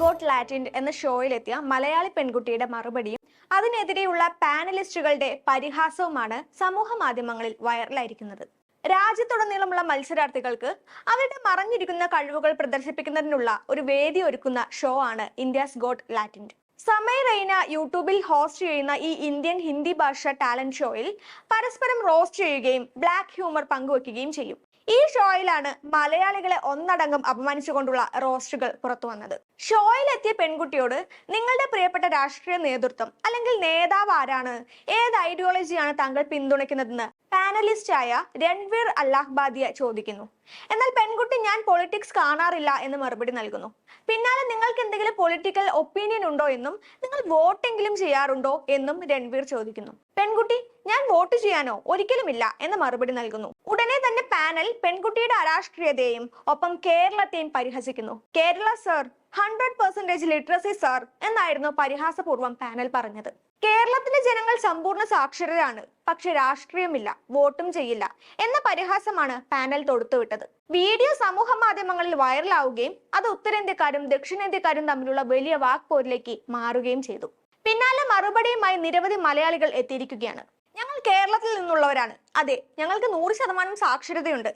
Got ലാറ്റിൻഡ് എന്ന ഷോയിലെത്തിയ മലയാളി പെൺകുട്ടിയുടെ മറുപടിയും അതിനെതിരെയുള്ള പാനലിസ്റ്റുകളുടെ പരിഹാസവുമാണ് സമൂഹ മാധ്യമങ്ങളിൽ വൈറലായിരിക്കുന്നത്. രാജ്യത്തുടനീളമുള്ള മത്സരാർത്ഥികൾക്ക് അവരുടെ മറഞ്ഞിരിക്കുന്ന കഴിവുകൾ പ്രദർശിപ്പിക്കുന്നതിനുള്ള ഒരു വേദി ഒരുക്കുന്ന ഷോ ആണ് ഇന്ത്യാസ് ഗോട്ട് ലാറ്റിൻഡ് സമയ റെയ്ന യൂട്യൂബിൽ ഹോസ്റ്റ് ചെയ്യുന്ന ഈ ഇന്ത്യൻ ഹിന്ദി ഭാഷ ടാലന്റ് ഷോയിൽ പരസ്പരം റോസ്റ്റ് ചെയ്യുകയും ബ്ലാക്ക് ഹ്യൂമർ പങ്കുവെക്കുകയും ചെയ്യും. ഈ ഷോയിലാണ് മലയാളികളെ ഒന്നടങ്കം അപമാനിച്ചുകൊണ്ടുള്ള റോസ്റ്റുകൾ പുറത്തു വന്നത്. ഷോയിലെത്തിയ പെൺകുട്ടിയോട് നിങ്ങളുടെ പ്രിയപ്പെട്ട രാഷ്ട്രീയ നേതൃത്വം അല്ലെങ്കിൽ നേതാവ് ആരാണ്? ഏത് ഐഡിയോളജിയാണ് താങ്കൾ പിന്തുണയ്ക്കുന്നതെന്ന് പാനലിസ്റ്റ് ആയ രൺവീർ അല്ലാഹ്ബാദിയ ചോദിക്കുന്നു. എന്നാൽ പെൺകുട്ടി ഞാൻ പൊളിറ്റിക്സ് കാണാറില്ല എന്ന് മറുപടി നൽകുന്നു. പിന്നാലെ നിങ്ങൾക്ക് എന്തെങ്കിലും പൊളിറ്റിക്കൽ ഒപ്പീനിയൻ ഉണ്ടോ എന്നും നിങ്ങൾ വോട്ടെങ്കിലും ചെയ്യാറുണ്ടോ എന്നും രൺവീർ ചോദിക്കുന്നു. പെൺകുട്ടി ഞാൻ വോട്ട് ചെയ്യാനോ ഒരിക്കലുമില്ല എന്ന് മറുപടി നൽകുന്നു. ഉടനെ തന്നെ പാനൽ പെൺകുട്ടിയുടെ അരാഷ്ട്രീയതയെയും ഒപ്പം കേരളത്തെയും പരിഹസിക്കുന്നു. Kerala sir hundred percentage literacy sir എന്നായിരുന്നു പരിഹാസപൂർവം പാനൽ പറഞ്ഞത്. കേരളത്തിലെ ജനങ്ങൾ സമ്പൂർണ സാക്ഷരരാണ് പക്ഷെ രാഷ്ട്രീയമില്ല വോട്ടും ചെയ്യില്ല എന്ന പരിഹാസമാണ് പാനൽ തൊടുത്തുവിട്ടത് വീഡിയോ സമൂഹ മാധ്യമങ്ങളിൽ വൈറലാവുകയും അത് ഉത്തരേന്ത്യക്കാരും ദക്ഷിണേന്ത്യക്കാരും തമ്മിലുള്ള വലിയ വാക്പോരിലേക്ക് മാറുകയും ചെയ്തു. പിന്നാലെ മറുപടിയുമായി നിരവധി മലയാളികൾ എത്തിയിരിക്കുകയാണ്. ഞങ്ങൾ കേരളത്തിൽ നിന്നുള്ളവരാണ്. അതെ ഞങ്ങൾക്ക് നൂറ് ശതമാനം സാക്ഷരതയുണ്ട്.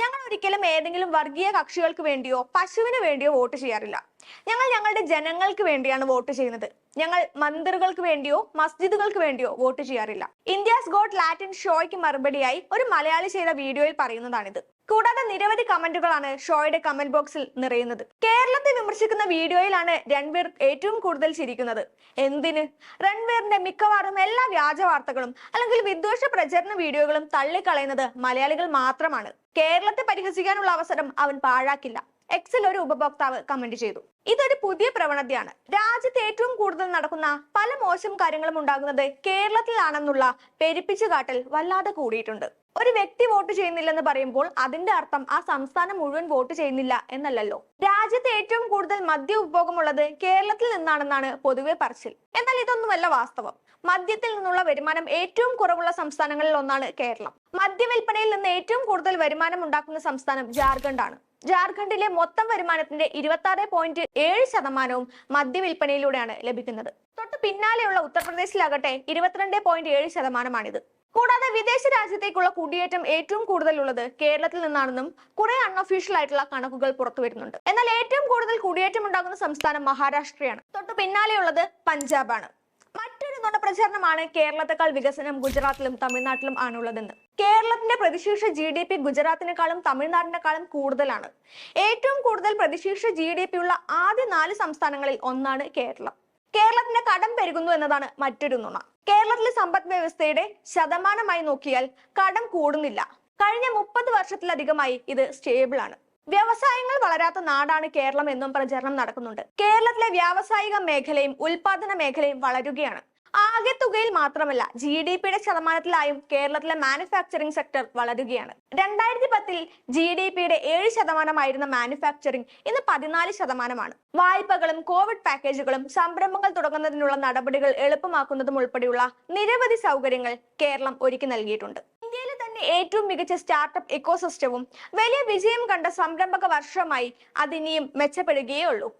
ഞങ്ങൾ ഒരിക്കലും ഏതെങ്കിലും വർഗീയ കക്ഷികൾക്ക് വേണ്ടിയോ പശുവിന് വേണ്ടിയോ വോട്ട് ചെയ്യാറില്ല. ഞങ്ങൾ ഞങ്ങളുടെ ജനങ്ങൾക്ക് വേണ്ടിയാണ് വോട്ട് ചെയ്യുന്നത്. ഞങ്ങൾ മന്ദിറുകൾക്ക് വേണ്ടിയോ മസ്ജിദുകൾക്ക് വേണ്ടിയോ വോട്ട് ചെയ്യാറില്ല. ഇന്ത്യസ് ഗോട്ട് ലാറ്റിൻ ഷോയ്ക്ക് മറുപടിയായി ഒരു മലയാളി ചെയ്ത വീഡിയോയിൽ പറയുന്നതാണിത്. കൂടാതെ നിരവധി കമന്റുകളാണ് ഷോയുടെ കമന്റ് ബോക്സിൽ നിറയുന്നത്. കേരളത്തെ വിമർശിക്കുന്ന വീഡിയോയിലാണ് രൺവീർ ഏറ്റവും കൂടുതൽ ചിരിക്കുന്നത്. എന്തിന്? രൺവീറിന്റെ മിക്കവാറും എല്ലാ വ്യാജ വാർത്തകളും അല്ലെങ്കിൽ വിദ്വേഷ പ്രചരണ വീഡിയോകളും തള്ളിക്കളയുന്നത് മലയാളികൾ മാത്രമാണ്. കേരളത്തെ പരിഹസിക്കാനുള്ള അവസരം അവൻ പാഴാക്കില്ല. എക്സിൽ ഒരു ഉപഭോക്താവ് കമന്റ് ചെയ്തു. ഇതൊരു പുതിയ പ്രവണതയാണ്. രാജ്യത്ത് ഏറ്റവും കൂടുതൽ നടക്കുന്ന പല മോശം കാര്യങ്ങളും ഉണ്ടാകുന്നത് കേരളത്തിലാണെന്നുള്ള പെരുപ്പിച്ചു കാട്ടൽ വല്ലാതെ കൂടിയിട്ടുണ്ട്. ഒരു വ്യക്തി വോട്ട് ചെയ്യുന്നില്ലെന്ന് പറയുമ്പോൾ അതിന്റെ അർത്ഥം ആ സംസ്ഥാനം മുഴുവൻ വോട്ട് ചെയ്യുന്നില്ല എന്നല്ലല്ലോ. രാജ്യത്ത് ഏറ്റവും കൂടുതൽ മദ്യ ഉപഭോഗമുള്ളത് കേരളത്തിൽ നിന്നാണെന്നാണ് പൊതുവെ പറച്ചിൽ. എന്നാൽ ഇതൊന്നുമല്ല വാസ്തവം. മദ്യത്തിൽ നിന്നുള്ള വരുമാനം ഏറ്റവും കുറവുള്ള സംസ്ഥാനങ്ങളിൽ ഒന്നാണ് കേരളം. മദ്യവിൽപ്പനയിൽ നിന്ന് ഏറ്റവും കൂടുതൽ വരുമാനം ഉണ്ടാക്കുന്ന സംസ്ഥാനം ജാർഖണ്ഡ് ആണ് ജാർഖണ്ഡിലെ മൊത്തം വരുമാനത്തിന്റെ ഇരുപത്തി ആറ് പോയിന്റ് ഏഴ് ശതമാനവും മദ്യവിൽപ്പനയിലൂടെയാണ് ലഭിക്കുന്നത്. തൊട്ട് പിന്നാലെയുള്ള ഉത്തർപ്രദേശിലാകട്ടെ ഇരുപത്തിരണ്ട് പോയിന്റ് ഏഴ് ശതമാനമാണിത്. കൂടാതെ വിദേശ രാജ്യത്തേക്കുള്ള കുടിയേറ്റം ഏറ്റവും കൂടുതലുള്ളത് കേരളത്തിൽ നിന്നാണെന്നും കുറെ അൺഒഫീഷ്യൽ ആയിട്ടുള്ള കണക്കുകൾ പുറത്തു വരുന്നുണ്ട്. എന്നാൽ ഏറ്റവും കൂടുതൽ കുടിയേറ്റം ഉണ്ടാകുന്ന സംസ്ഥാനം മഹാരാഷ്ട്രയാണ്. തൊട്ട് പിന്നാലെയുള്ളത് പഞ്ചാബാണ്. മറ്റൊരു നുണപ്രചാരണമാണ് കേരളത്തെക്കാൾ വികസനം ഗുജറാത്തിലും തമിഴ്നാട്ടിലും ആണുള്ളതെന്ന്. കേരളത്തിന്റെ പ്രതിശീർഷ ജി ഡി പി ഗുജറാത്തിനേക്കാളും തമിഴ്നാടിനേക്കാളും കൂടുതലാണ്. ഏറ്റവും കൂടുതൽ പ്രതിശീർഷ ജി ഡി പി ഉള്ള ആദ്യ നാല് സംസ്ഥാനങ്ങളിൽ ഒന്നാണ് കേരളം. കേരളത്തിന്റെ കടം പെരുകുന്നു എന്നതാണ് മറ്റൊരു നുണ. കേരളത്തിലെ സമ്പദ് വ്യവസ്ഥയുടെ ശതമാനമായി നോക്കിയാൽ കടം കൂടുന്നില്ല. കഴിഞ്ഞ മുപ്പത് വർഷത്തിലധികമായി ഇത് സ്റ്റേബിൾ ആണ്. വ്യവസായങ്ങൾ വളരാത്ത നാടാണ് കേരളം എന്നും പ്രചരണം നടക്കുന്നുണ്ട്. കേരളത്തിലെ വ്യാവസായിക മേഖലയും ഉൽപാദന മേഖലയും വളരുകയാണ്. ആകെ തുകയിൽ മാത്രമല്ല ജി ഡി പിയുടെ ശതമാനത്തിലായും കേരളത്തിലെ മാനുഫാക്ചറിംഗ് സെക്ടർ വളരുകയാണ്. രണ്ടായിരത്തി പത്തിൽ ജി ഡി പിയുടെ ഏഴ് ശതമാനമായിരുന്ന മാനുഫാക്ചറിംഗ് ഇന്ന് പതിനാല് ശതമാനമാണ്. വായ്പകളും കോവിഡ് പാക്കേജുകളും സംരംഭങ്ങൾ തുടങ്ങുന്നതിനുള്ള നടപടികൾ എളുപ്പമാക്കുന്നതും ഉൾപ്പെടെയുള്ള നിരവധി സൗകര്യങ്ങൾ കേരളം ഒരുക്കി നൽകിയിട്ടുണ്ട്. ഇന്ത്യയിലെ തന്നെ ഏറ്റവും മികച്ച സ്റ്റാർട്ടപ്പ് ഇക്കോസിസ്റ്റവും വലിയ വിജയം കണ്ട സംരംഭക വർഷമായി അതിനിയും മെച്ചപ്പെടുകയേ ഉള്ളൂ.